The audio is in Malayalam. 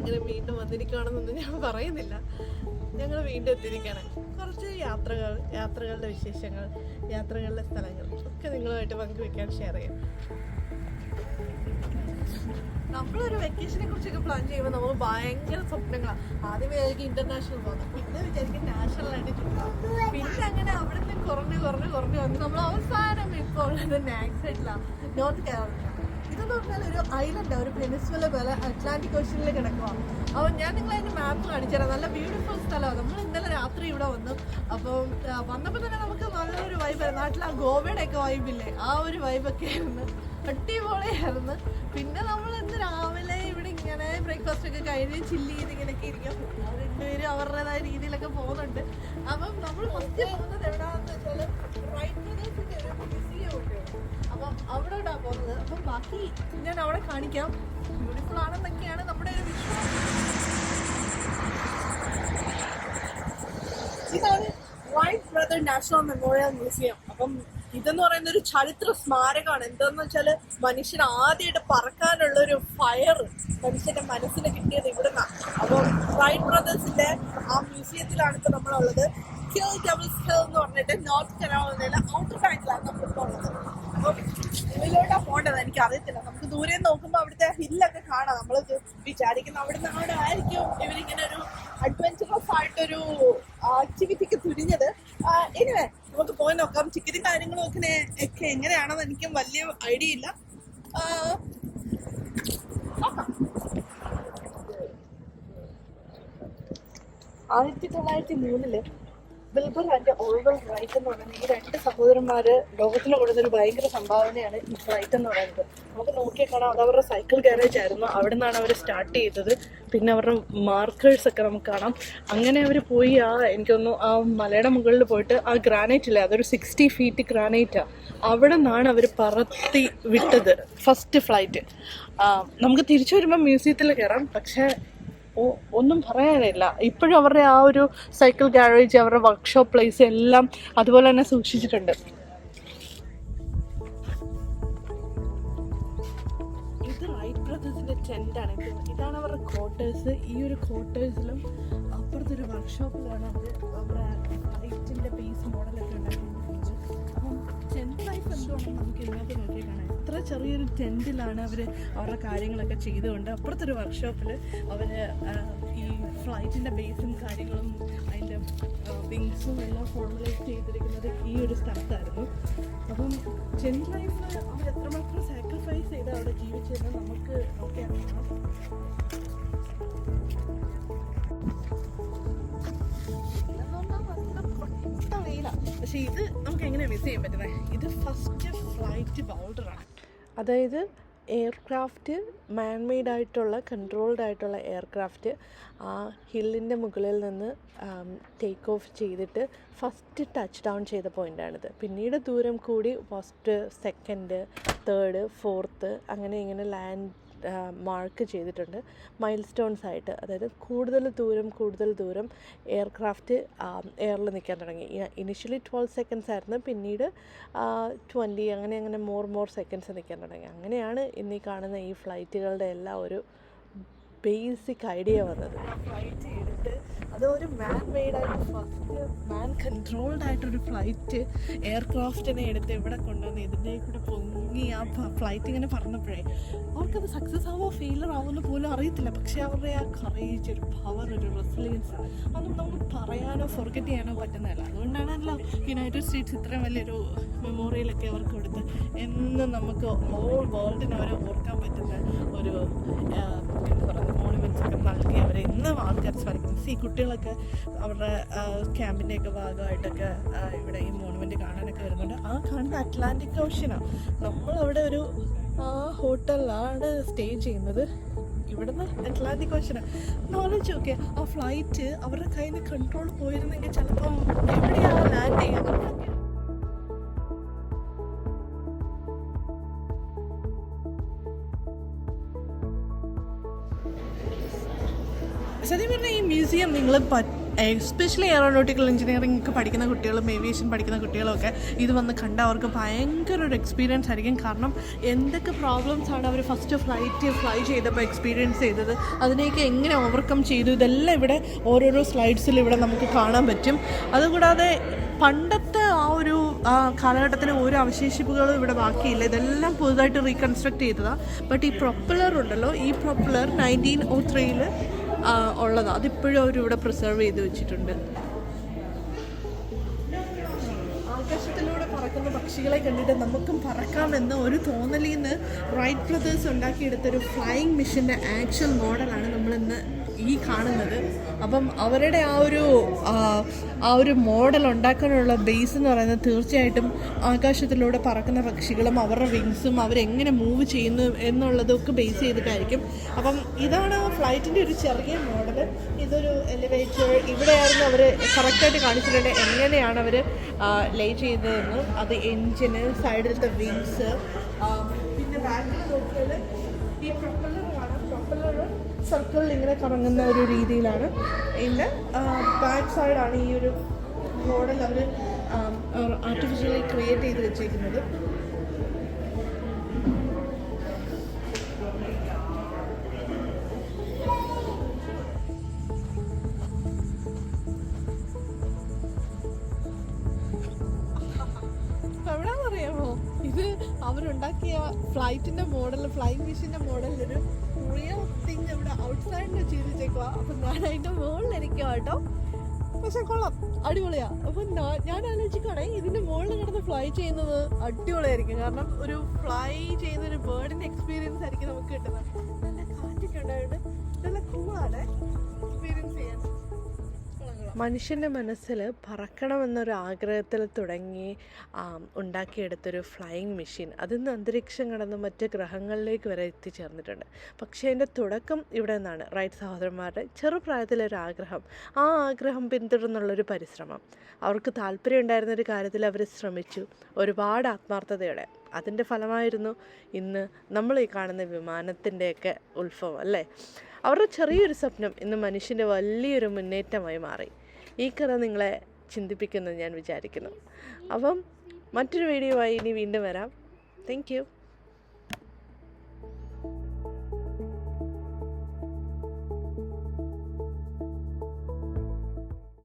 വീണ്ടും വന്നിരിക്കുകയാണെന്നൊന്നും ഞാൻ പറയുന്നില്ല. ഞങ്ങൾ വീണ്ടും എത്തിയിരിക്കുകയാണ്. കുറച്ച് യാത്രകൾ യാത്രകളുടെ വിശേഷങ്ങൾ യാത്രകളുടെ സ്ഥലങ്ങൾ ഒക്കെ നിങ്ങളുമായിട്ട് പങ്കുവെക്കാൻ ഷെയർ ചെയ്യാം. നമ്മളൊരു വെക്കേഷനെ കുറിച്ചൊക്കെ പ്ലാൻ ചെയ്യുമ്പോൾ നമ്മൾ ഭയങ്കര സ്വപ്നങ്ങളാണ് ആദ്യം വിചാരിക്കും ഇന്റർനാഷണൽ പോകുന്നത്. പിന്നെ വിചാരിക്കും നാഷണൽ ആയിട്ട് പിന്നെ അങ്ങനെ അവിടെ നിന്ന് കുറഞ്ഞ് കുറഞ്ഞ് കുറഞ്ഞ് വന്ന് നമ്മൾ അവസാനം ഇപ്പോൾ ഉള്ളത് നാക്സൈഡിലാണ് നോർത്ത് കേരള ഇതെന്ന് പറഞ്ഞാൽ ഒരു ഐലൻഡ് ഒരു പെനിസ്വല പോലെ അറ്റ്ലാന്റിക് ഓഷനിൽ കിടക്കുവാണ് അപ്പോൾ ഞാൻ നിങ്ങളെ അതിന്റെ മാപ്പ് കാണിച്ചു നല്ല ബ്യൂട്ടിഫുൾ സ്ഥലമാണ് നമ്മൾ ഇന്നലെ രാത്രി ഇവിടെ വന്നു. അപ്പം വന്നപ്പോൾ തന്നെ നമുക്ക് നല്ലൊരു വൈബ് നാട്ടിൽ ആ ഗോവയുടെ ഒക്കെ വൈബില്ലേ ആ ഒരു വൈബൊക്കെ ആയിരുന്നു അടിപൊളിയായിരുന്നു. പിന്നെ നമ്മൾ ഇന്ന് രാവിലെ ബ്രേക്ക്ഫാസ്റ്റ് ഒക്കെ കഴിഞ്ഞ് ചില്ല് ചെയ്ത് ഇങ്ങനെയൊക്കെ ഇരിക്കാം രണ്ടുപേരും അവരുടേതായ രീതിയിലൊക്കെ പോകുന്നുണ്ട്. അപ്പം നമ്മൾ ഫസ്റ്റ് പോകുന്നത് എവിടെയാണെന്ന് വെച്ചാൽ റൈറ്റ് ബ്രദേഴ്സിന്റെ ഒരു മ്യൂസിയം ഉണ്ട്. പോകുന്നത്. അപ്പം ബാക്കി ഞാൻ അവിടെ കാണിക്കാം. ബ്യൂട്ടിഫുൾ ആണെന്നൊക്കെയാണ് നമ്മുടെ ഒരു വിശ്വാസം. ഇതാണ് Wright brother national memorial museum അപ്പം ഇതെന്ന് പറയുന്ന ഒരു ചരിത്ര സ്മാരകമാണ്. എന്താന്ന് വെച്ചാൽ മനുഷ്യൻ ആദ്യമായിട്ട് പറക്കാനുള്ള ഒരു ഫയർ മനുഷ്യന്റെ മനസ്സിന് കിട്ടിയത് ഇവിടുന്ന. അപ്പോൾ റൈറ്റ് ബ്രദേഴ്സിന്റെ ആ മ്യൂസിയത്തിലാണ് ഇപ്പൊ നമ്മളുള്ളത്. ഹിൽ ഡബിൾസ് ഹിൽ എന്ന് പറഞ്ഞിട്ട് നോർത്ത് കരോളിനയിലെ ഔട്ടർ സൈഡിലാണ് നമ്മളിപ്പോൾ ഉള്ളത്. അപ്പം ഉള്ളിലോട്ടാ പോകേണ്ടത് എനിക്ക് അറിയത്തില്ല നമുക്ക് ദൂരെ നോക്കുമ്പോൾ അവിടുത്തെ ഹില്ലൊക്കെ കാണാം. നമ്മൾ വിചാരിക്കുന്ന അവിടുന്ന് അവിടെ ആയിരിക്കും ഇവരിങ്ങനെ ഒരു അഡ്വഞ്ചറസ് ആയിട്ടൊരു ആക്ടിവിറ്റിക്ക് തുരിഞ്ഞത് എനിവേ നമുക്ക് പോയി നോക്കാം. ടിക്കറ്റും കാര്യങ്ങളും ഒക്കെ ഒക്കെ എങ്ങനെയാണെന്ന് എനിക്കും വലിയ ഐഡിയ ഇല്ല ആ, നോക്കാം. ആയിരത്തി തൊള്ളായിരത്തി മൂന്നിൽ ബിൽബർ ആൻഡ് ഓൾവർ റൈറ്റ് എന്ന് പറയുന്ന ഈ രണ്ട് സഹോദരന്മാര് ലോകത്തിന് ഒരു ഭയങ്കര സംഭാവനയാണ് ഈ ഫ്ലൈറ്റ് എന്ന് പറയുന്നത്. നമുക്ക് നോക്കിയാൽ കാണാം അത് അവരുടെ സൈക്കിൾ ഗാരേജ് ആയിരുന്നു. അവിടെ നിന്നാണ് അവർ സ്റ്റാർട്ട് ചെയ്തത്. പിന്നെ അവരുടെ മാർക്കേഴ്സ് ഒക്കെ നമുക്ക് കാണാം. അങ്ങനെ അവർ പോയി ആ എനിക്കൊന്നു ആ മലയുടെ മുകളിൽ പോയിട്ട് ആ ഗ്രാനൈറ്റ് ഇല്ലേ അതൊരു സിക്സ്റ്റി ഫീറ്റ് ഗ്രാനൈറ്റാണ് അവിടെ നിന്നാണ് അവർ പറത്തി വിട്ടത് ഫസ്റ്റ് ഫ്ലൈറ്റ് നമുക്ക് തിരിച്ചു വരുമ്പോൾ മ്യൂസിയത്തിൽ കയറാം പക്ഷേ ഒന്നും പറയാനില്ല. ഇപ്പോഴും അവരുടെ ആ ഒരു സൈക്കിൾ ഗാരേജ് അവരുടെ വർക്ക്ഷോപ്പ് പ്ലേസ് എല്ലാം അതുപോലെ തന്നെ സൂക്ഷിച്ചിട്ടുണ്ട്. ഇത് റൈറ്റ് ബ്രദേഴ്സിന്റെ ടെന്റ് ആണ്. ഇതാണ് അവരുടെ ക്വാർട്ടേഴ്സ് ഈ ഒരു ക്വാർട്ടേഴ്സിലും അപ്പുറത്തൊരു വർക്ക്ഷോപ്പിലാണ് അവർ അവരുടെ ഫ്ലൈറ്റിന്റെ ബേസ് മോഡലൊക്കെ ഉണ്ടാക്കുന്നത് അപ്പം ടെന്റ് ലൈഫ് എന്തുകൊണ്ടെന്ന് നമുക്ക് ഇതിനകത്ത് കാണാം. എത്ര ചെറിയൊരു ടെന്റിലാണ് അവർ അവരുടെ കാര്യങ്ങളൊക്കെ ചെയ്തുകൊണ്ട് അപ്പുറത്തൊരു വർക്ക്ഷോപ്പിൽ അവർ ഈ ഫ്ലൈറ്റിന്റെ ബേസും കാര്യങ്ങളും അതിന്റെ വിങ്സും എല്ലാം ഫോർമുലേറ്റ് ചെയ്തിരിക്കുന്നത് ഈ ഒരു സ്ഥലത്തായിരുന്നു. അപ്പം ടെന്റ് ലൈഫ് അവർ എത്രമാത്രം സാക്രിഫൈസ് ചെയ്ത് അവിടെ ജീവിച്ചതെന്ന് നമുക്ക് ഓക്കെ അറിയണം പക്ഷേ ഇത് നമുക്ക് എങ്ങനെയാണ് മിസ് ചെയ്യാൻ പറ്റുന്നത് ഇത് ഫസ്റ്റ് ഫ്ലൈറ്റ് ബൗൾഡറാണ് അതായത് എയർക്രാഫ്റ്റ് മാൻമെയ്ഡ് ആയിട്ടുള്ള കൺട്രോൾഡ് ആയിട്ടുള്ള എയർക്രാഫ്റ്റ് ആ ഹില്ലിന്റെ മുകളിൽ നിന്ന് ടേക്ക് ഓഫ് ചെയ്തിട്ട് ഫസ്റ്റ് ടച്ച് ഡൗൺ ചെയ്ത പോയിന്റാണിത് പിന്നീട് ദൂരം കൂടി ഫസ്റ്റ് സെക്കൻഡ് തേർഡ് ഫോർത്ത് അങ്ങനെ ഇങ്ങനെ ലാൻഡ് മാർക്ക് ചെയ്തിട്ടുണ്ട്. മൈൽ സ്റ്റോൺസ് ആയിട്ട്. അതായത് കൂടുതൽ ദൂരം കൂടുതൽ ദൂരം എയർക്രാഫ്റ്റ് എയറിൽ നിൽക്കാൻ തുടങ്ങി. ഇനിഷ്യലി ട്വൽവ് സെക്കൻഡ്സ് ആയിരുന്നു. പിന്നീട് ട്വന്റി അങ്ങനെ അങ്ങനെ മോർ മോർ സെക്കൻഡ്സ് നിൽക്കാൻ തുടങ്ങി. അങ്ങനെയാണ് ഇന്നീ കാണുന്ന ഈ ഫ്ലൈറ്റുകളുടെ എല്ലാം ഒരു ബേസിക് ഐഡിയ വന്നത്. ഫ്ലൈറ്റ് എടുത്ത് അത് ഒരു മാൻ മെയ്ഡ് ആയിട്ട് ഫസ്റ്റ് മാൻ കൺട്രോൾഡ് ആയിട്ടൊരു ഫ്ലൈറ്റ് എയർക്രാഫ്റ്റിനെ എടുത്ത് ഇവിടെ കൊണ്ടുവന്ന് ഇതിന്റെ കൂടെ പൊങ്ങി ആ ഫ്ലൈറ്റ് ഇങ്ങനെ പറഞ്ഞപ്പോഴേ അവർക്കത് സക്സസ് ആവോ ഫെയിലർ ആവോ എന്ന് പോലും അറിയത്തില്ല. പക്ഷേ അവരുടെ ആ കറേജ് ഒരു പവർ ഒരു റെസിലിയൻസ് അതൊന്നും നമുക്ക് പറയാനോ ഫോർഗറ്റ് ചെയ്യാനോ പറ്റുന്നതല്ല. അതുകൊണ്ടാണല്ലോ യുണൈറ്റഡ് സ്റ്റേറ്റ്സ് ഇത്രയും വലിയൊരു മെമ്മോറിയലൊക്കെ അവർക്ക് കൊടുത്ത് എന്നും നമുക്ക് ഓൾ വേൾഡിന് അവരെ ഓർക്കാൻ പറ്റുന്ന ഒരു എന്താ പറയുക മോണുമെന്റ്സ് ഒക്കെ നൽകി അവരെ ഇന്നും ആൾക്കാർ സ്മരിക്കുന്നു. ഈ കുട്ടികളൊക്കെ അവരുടെ ക്യാമ്പിന്റെയൊക്കെ ഭാഗമായിട്ടൊക്കെ ഇവിടെ ഈ മോണുമെന്റ് കാണാനൊക്കെ വരുന്നുണ്ട്. ആ കാണുന്ന അറ്റ്ലാന്റിക് ഓഷ്യനാണ് നമ്മൾ അവിടെ ഒരു ഹോട്ടലിലാണ് സ്റ്റേ ചെയ്യുന്നത്. ഇവിടുന്ന് അറ്റ്ലാന്റിക് ഓഷ്യനാണ് നോളജ് ഓക്കെ ആ ഫ്ലൈറ്റ് അവരുടെ കയ്യിൽ നിന്ന് കൺട്രോൾ പോയിരുന്നെങ്കിൽ ചിലപ്പം എവിടെയാണ് ലാൻഡ് ചെയ്യുന്നത് സത്യം പറഞ്ഞാൽ ഈ മ്യൂസിയം നിങ്ങൾ എസ്പെഷ്യലി എയറോനോട്ടിക്കൽ എഞ്ചിനീയറിംഗ് ഒക്കെ പഠിക്കുന്ന കുട്ടികളും ഏവിയേഷൻ പഠിക്കുന്ന കുട്ടികളും ഒക്കെ ഇത് വന്ന് കണ്ട അവർക്ക് ഭയങ്കര ഒരു എക്സ്പീരിയൻസ് ആയിരിക്കും. കാരണം എന്തൊക്കെ പ്രോബ്ലംസ് ആണ് അവർ ഫസ്റ്റ് ഫ്ലൈറ്റ് ഫ്ലൈ ചെയ്തപ്പോൾ എക്സ്പീരിയൻസ് ചെയ്തത്. അതിനെയൊക്കെ എങ്ങനെ ഓവർകം ചെയ്തു? ഇതെല്ലാം ഇവിടെ ഓരോരോ സ്ലൈഡ്സിൽ ഇവിടെ നമുക്ക് കാണാൻ പറ്റും. അതുകൂടാതെ പണ്ടത്തെ ആ ഒരു കാലഘട്ടത്തിലെ ഓരോ അവശേഷിപ്പുകളും ഇവിടെ ബാക്കിയില്ല. ഇതെല്ലാം പുതുതായിട്ട് റീകൺസ്ട്രക്ട് ചെയ്തതാണ് ബട്ട് ഈ പ്രൊപ്പലർ ഉണ്ടല്ലോ ഈ പ്രൊപ്പലർ നയന്റീൻ ഓ ത്രീയിൽ ഉള്ളതാണ് അതിപ്പോഴും അവരിവിടെ പ്രിസർവ് ചെയ്ത് വെച്ചിട്ടുണ്ട്. ആകാശത്തിലൂടെ പറക്കുന്ന പക്ഷികളെ കണ്ടിട്ട് നമുക്കും പറക്കാമെന്ന് ഒരു തോന്നലിൽ നിന്ന് റൈറ്റ് ബ്രദേഴ്സ് ഉണ്ടാക്കിയെടുത്തൊരു ഫ്ലൈയിങ് മിഷന്റെ ആക്ച്വൽ മോഡലാണ് നമ്മളിന്ന് ഈ കാണുന്നത്. അപ്പം അവരുടെ ആ ഒരു ആ, ഒരു മോഡൽ ഉണ്ടാക്കാനുള്ള ബേസ് എന്ന് പറയുന്നത് തീർച്ചയായിട്ടും ആകാശത്തിലൂടെ പറക്കുന്ന പക്ഷികളും അവരുടെ വിങ്സും അവരെങ്ങനെ മൂവ് ചെയ്യുന്നു എന്നുള്ളതൊക്കെ ബേസ് ചെയ്തിട്ടായിരിക്കും. അപ്പം ഇതാണ് ഫ്ലൈറ്റിന്റെ ഒരു ചെറിയ മോഡൽ ഇതൊരു എലിവേറ്റർ ഇവിടെയായിരുന്നു അവർ കറക്റ്റായിട്ട് കാണിച്ചിട്ടുണ്ട് എങ്ങനെയാണ് അവർ ലേ ചെയ്തതെന്ന്. അത് എൻജിന് സൈഡിലത്തെ വിങ്സ് പിന്നെ ബാക്കിൽ നോക്കിയാൽ ഈ പ്രൊപ്പല്ലർ കാണാം സർക്കിളിൽ ഇങ്ങനെ കറങ്ങുന്ന ഒരു രീതിയിലാണ്. ഇതിന്റെ ബാക്ക് സൈഡാണ് ഈ ഒരു മോഡൽ അവർ ആർട്ടിഫിഷ്യലി ക്രിയേറ്റ് ചെയ്ത് വെച്ചേക്കുന്നത്. ഇത് അവരുണ്ടാക്കിയ ഫ്ലൈറ്റിന്റെ മോഡൽ ഫ്ലൈങ് മെഷീന്റെ മോഡൽ ഒരു റിയൽ തിങ് ഇവിടെ ഔട്ട്സൈഡിൽ ചെയ്തിട്ടേക്കുവാ. അപ്പൊ ഞാൻ അതിന്റെ മുകളിലിരിക്കുക കേട്ടോ. പക്ഷെ കൊള്ളാം. അടിപൊളിയാ. അപ്പൊ ഞാൻ ആലോചിക്കുകയാണെ ഇതിന്റെ മുകളിൽ കിടന്ന് ഫ്ലൈ ചെയ്യുന്നത് അടിപൊളിയായിരിക്കും. കാരണം ഒരു ഫ്ലൈ ചെയ്യുന്ന ഒരു ബേർഡിന്റെ എക്സ്പീരിയൻസ് ആയിരിക്കും നമുക്ക് കിട്ടുന്നത്. നല്ല കാറ്റൊക്കെ ഉണ്ടായിട്ട് നല്ല കൂളാണ് എക്സ്പീരിയൻസ് ചെയ്യാൻ. മനുഷ്യന്റെ മനസ്സിൽ പറക്കണമെന്നൊരു ആഗ്രഹത്തിൽ തുടങ്ങി ഉണ്ടാക്കിയെടുത്തൊരു ഫ്ലൈയിങ് മെഷീൻ അതിന്ന് അന്തരീക്ഷം കടന്ന് മറ്റ് ഗ്രഹങ്ങളിലേക്ക് വരെ എത്തിച്ചേർന്നിട്ടുണ്ട്. പക്ഷേ അതിന്റെ തുടക്കം ഇവിടെ നിന്നാണ് റൈറ്റ് സഹോദരന്മാരുടെ ചെറുപ്രായത്തിലൊരു ആഗ്രഹം ആ ആഗ്രഹം പിന്തുടർന്നുള്ളൊരു പരിശ്രമം. അവർക്ക് താല്പര്യം ഉണ്ടായിരുന്ന ഒരു കാര്യത്തിൽ അവർ ശ്രമിച്ചു. ഒരുപാട് ആത്മാർത്ഥതയോടെ. അതിന്റെ ഫലമായിരുന്നു ഇന്ന് നമ്മൾ ഈ കാണുന്ന വിമാനത്തിന്റെയൊക്കെ ഉത്ഭവം അല്ലേ? അവരുടെ ചെറിയൊരു സ്വപ്നം ഇന്ന് മനുഷ്യന്റെ വലിയൊരു മുന്നേറ്റമായി മാറി. ഈ കഥ നിങ്ങളെ ചിന്തിപ്പിക്കുമെന്ന് ഞാൻ വിചാരിക്കുന്നു. അപ്പം മറ്റൊരു വീഡിയോ ആയി ഇനി വീണ്ടും വരാം. താങ്ക്